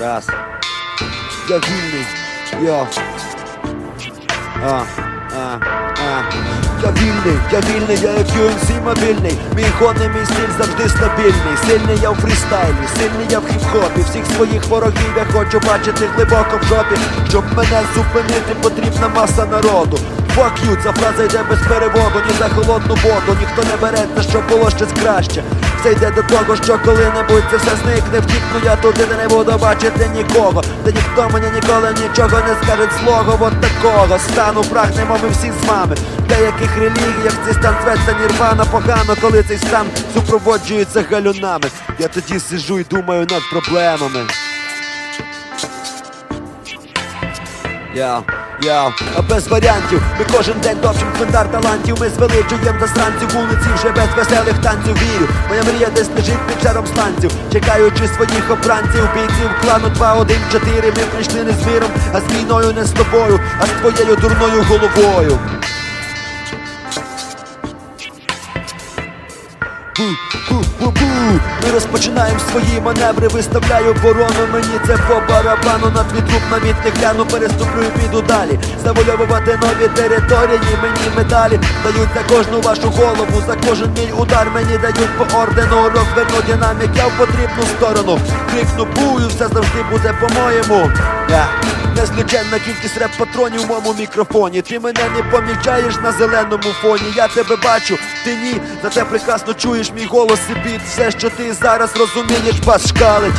Раз. Я вільний. Йо. А, а, а. Я вільний, я вільний, я як UMC мобільний. Мій ходний, мій стиль завжди стабільний. Сильний я в фрістайлі, сильний я в хіп-хопі. Всіх своїх ворогів я хочу бачити глибоко в жопі. Щоб мене зупинити, потрібна маса народу. Fuck you, ця фраза йде без переводу, ні за холодну воду, ніхто не береться, щоб було щось краще. Все йде до того, що коли-небудь це все зникне, втікну я туди, де не буду бачити нікого, де ніхто мені ніколи нічого не скаже злого, от такого стану прагнемо ми всі з вами. Деяких релігіях цей стан зветься нірвана погано, коли цей стан супроводжується галюнами. Я тоді сижу і думаю над проблемами. Я, я, а без варіантів, ми кожен день топчем квинтар талантів, ми звеличуєм засранців вулиці вже без веселих танців. Вірю. Моя мрія десь лежить під жаром станців, чекаючи своїх обранців, бійців клану 2-1-4 Ми прийшли не з миром, а з війною не з тобою, а з твоєю дурною головою. Бу-бу-бу-бу Ми розпочинаємо свої маневри, виставляю оборону. Мені це по барабану на твій труп навіть не гляну, переступлю і піду далі. Завойовувати нові території, мені медалі Дають за кожну вашу голову, за кожен мій удар мені дають по ордену. Розверну динамік, я в потрібну сторону. Крикну бую, все завжди буде по-моєму. Я. Незліченна кількість реп-патронів в моєму мікрофоні. Ти мене не помічаєш на зеленому фоні. Я тебе бачу, ти ні. Зате прекрасно чуєш мій голос і біт. Все, що ти зараз розумієш, бас шкалить.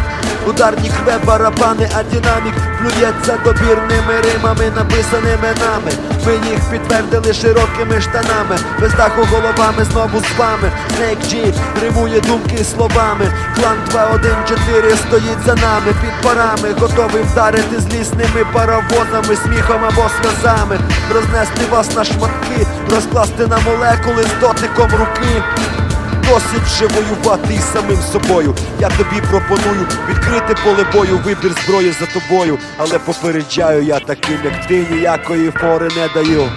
Ударні хве барабани, а динамік плюється добірними римами, написаними нами. Ми їх підтвердили широкими штанами, без даху головами знову з вами. Snake G римує думки словами. Клан 2-1-4 стоїть за нами під парами, готовий вдарити злісними паровозами, сміхом або сльозами, рознести вас на шматки, розкласти на молекули з дотиком руки. Досить вже воювати із самим собою. Я тобі пропоную відкрити поле бою, вибір зброї за тобою. Але попереджаю я таким, як ти ніякої фори не даю.